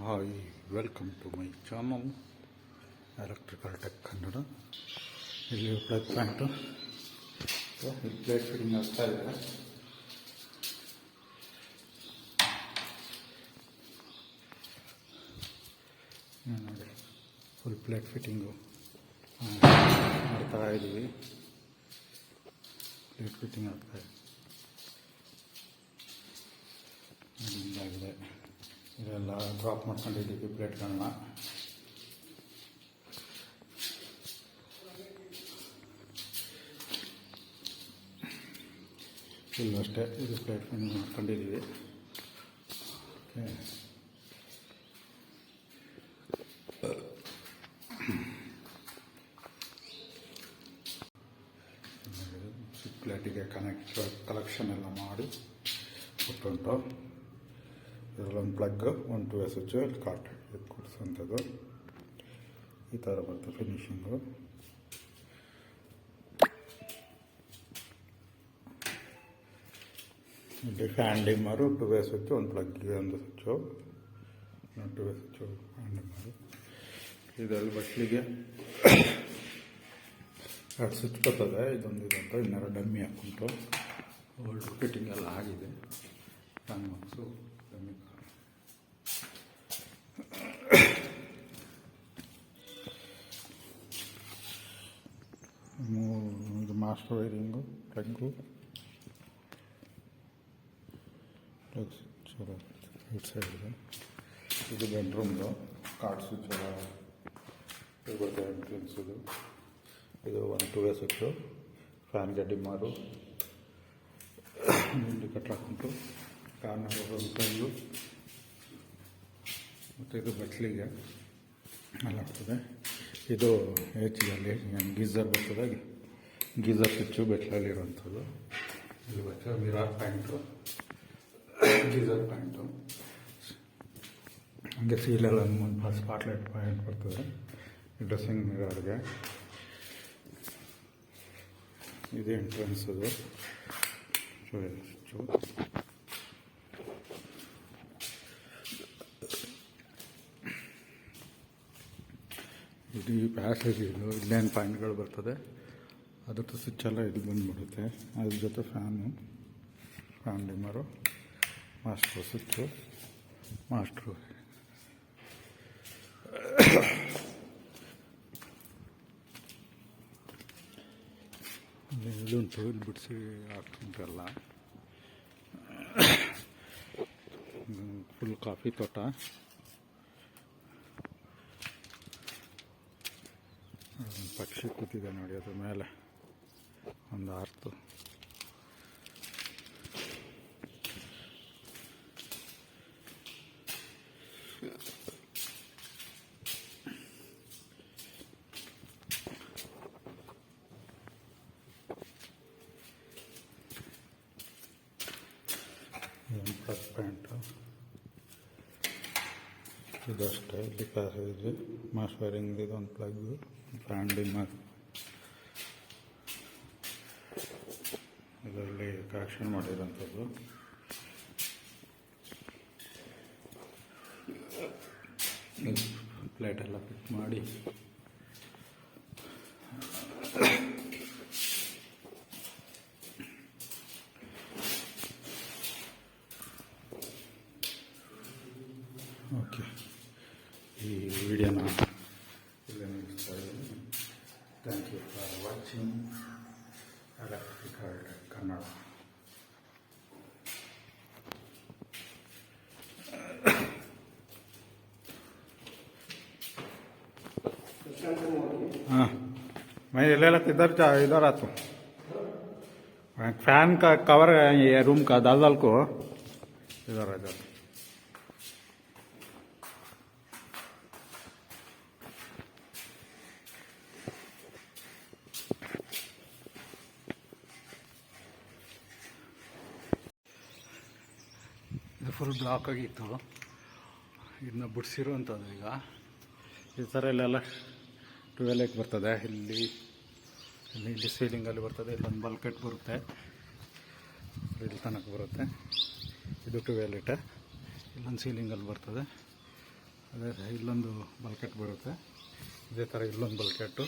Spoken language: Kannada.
Hi welcome to my channel electrical tech Kannada ಇಲ್ಲಿ ಪ್ಲಗ್ ಪ್ಯಾಂಟು ಪ್ಲೇಟ್ ಫಿಟ್ಟಿಂಗ್ ಆಗ್ತಾ ಇದೆ ನೋಡಿ ಫುಲ್ ಪ್ಲೇಟ್ ಫಿಟ್ಟಿಂಗು ಮಾಡ್ತಾ ಇದ್ದೀವಿ ಪ್ಲೇಟ್ ಫಿಟ್ಟಿಂಗ್ ಆಗ್ತಾ ಇದೆಲ್ಲ ಡ್ರಾಪ್ ಮಾಡ್ಕೊಂಡಿದ್ದೀವಿ ಪ್ಲೇಟ್ಗಳನ್ನ ಇಲ್ಲೂ ಅಷ್ಟೇ ಇದು ಪ್ಲೇಟ್ ಮಾಡ್ಕೊಂಡಿದ್ದೀವಿ ಓಕೆ ಪ್ಲೇಟಿಗೆ ಕನೆಕ್ಟ್ ಕಲೆಕ್ಷನ್ ಎಲ್ಲ ಮಾಡಿ, ಕೊಟ್ಟುಂಟು. ಇದರಲ್ಲೊಂದು ಪ್ಲಗ್ ಒಂದು ಟು ಎ ಸ್ವಿಚ್ ಇಲ್ಲಿ ಕಾಟ್ ಇದು ಕೊಡಿಸೋಂಥದ್ದು ಈ ಥರ ಬರುತ್ತೆ ಫಿನಿಶಿಂಗು ಇಲ್ಲಿ fan dimmer two way switch ಒಂದು ಪ್ಲಗ್ ಒಂದು switch two way switch fan dimmer ಇದರಲ್ಲಿ ಬಟ್ಲಿಗೆ ಎರಡು ಸ್ವಿಚ್ ಬರ್ತದೆ. ಇದೊಂದು ಇದಂತ ಇನ್ನೆರಡು ಡಮ್ಮಿ ಹಾಕ್ಕೊಂಡು. ಓಲ್ಡ್ ಫಿಟ್ಟಿಂಗ್ ಎಲ್ಲ ಆಗಿದೆ. ಫ್ಯಾನ್ ಬಾಕ್ಸು ಡಮ್ಮಿ ಮೂರು ಇದು master wiring plug plug switch ಎಲ್ಲ ರೈಟ್ ಸೈಡ್ ಇದೆ ಇದು ಬೆಡ್ರೂಮ್ದು ಕಾರ್ಡ್ ಸ್ವಿಚ್ ಎಲ್ಲ ಇದು ಬರ್ತದೆ ಎಂಟ್ರೆನ್ಸ್ ಇದು ಇದು ಒಂದು ಟೂ ವೇ ಸ್ವಿಚ್ಚು ಫ್ಯಾನ್ಗೆ ಡಿಮ್ಮರು ಇಂಡಿಕೇಟರ್ ಹಾಕ್ಬಿಟ್ಟು ಫ್ಯಾನ್ ಒಂದು ಮತ್ತು ಇದು ಬಟ್ಲಿಗೆ ಎಲ್ಲ ಆಗ್ತದೆ ಇದು ಹೆಚ್ಚಿಗೆ ಗೀಝರ್ ಬರ್ತದೆ ಗೀಝರ್ ಸ್ವಿಚ್ಚು ಬೆಟ್ಲಲ್ಲಿರುವಂಥದ್ದು ಇದು ಬಚ್ಚ ಮಿರಾರ್ ಪ್ಯಾಂಟು. Geyser pant. ಹಂಗೆ ಸೀಲೆಲ್ಲ ಒಂದು ಸ್ಪಾಟ್ಲೈಟ್ ಪ್ಯಾಂಟ್ ಬರ್ತದೆ. ಡ್ರೆಸ್ಸಿಂಗ್ ಮಿರಾರ್ಗೆ. ಇದು ಎಂಟ್ರೆನ್ಸ್ ಅದು. ಸ್ವಿಚ್ಚು ಇದು ಈ ಪ್ಯಾಸೇಜ್ ಇದು ಇಲ್ಲೇನು ಪಾಯಿಂಟ್ಗಳು ಬರ್ತದೆ. ಅದ್ರದ್ದು ಸ್ವಿಚ್ ಎಲ್ಲ ಇದು ಬಂದ್ಬಿಡುತ್ತೆ. ಅದ್ರ ಜೊತೆ fan, fan dimmer master switch, master. ಇದುಂಟು ಇಲ್ಲಿ ಬಿಡಿಸಿ ಹಾಕ್ತುಂಟೆಲ್ಲ ಫುಲ್ ಕಾಫಿ ತೋಟ. ಪಕ್ಷಿ ಕೂತಿದೆ ನೋಡಿ ಅದ್ರ ಮೇಲೆ ಒಂದು ಆರ್ತು. ಇದು ಅಷ್ಟೇ ಇಲ್ಲಿ ಪ್ಯಾಸೇಜ್ ಮಾಸ್ ವೈರಿಂಗ್ ಒಂದು ಪ್ಲಗ್ಗು ಫ್ಯಾನ್ ಅದರಲ್ಲಿ ಇದರಲ್ಲಿ ಕರೆಕ್ಷನ್ ಮಾಡಿರೋಂಥದ್ದು. ಪ್ಲೇಟ್ ಎಲ್ಲ ಫಿಟ್ ಮಾಡಿ ಈ ವಿಡಿಯೋನ ಇಲ್ಲೇ ಮುಗಿಸ್ತಾ ಇದ್ದೀನಿ thank you for watching electrical Kannada हाँ मैं ले लेता इधर जा इधर आता हूँ फैन का कवर है ये रूम का दाल दाल को इधर इधर ಇದು ಫುಲ್ ಬ್ಲಾಕ್ ಆಗಿತ್ತು. ಇದನ್ನ ಬಿಡಿಸಿರುವಂಥದ್ದು ಈಗ. ಈ ಥರ ಇಲ್ಲೆಲ್ಲ ಟ್ವೆಲ್ಕ್ ಬರ್ತದೆ. ಇಲ್ಲಿ ಇಲ್ಲಿ ಇಲ್ಲಿ ಸೀಲಿಂಗಲ್ಲಿ ಬರ್ತದೆ. ಇಲ್ಲೊಂದು ಬಲ್ಕೆಟ್ ಬರುತ್ತೆ. ಇಲ್ಲಿ ತನಕ ಬರುತ್ತೆ. ಇದು ಟ್ವೆಲ್ ಇಟ ಇಲ್ಲೊಂದು ಸೀಲಿಂಗಲ್ಲಿ ಬರ್ತದೆ. ಅದೇ ಇಲ್ಲೊಂದು ಬಲ್ಕೆಟ್ ಬರುತ್ತೆ. ಇದೇ ಥರ ಇಲ್ಲೊಂದು ಬಲ್ಕೆಟ್ಟು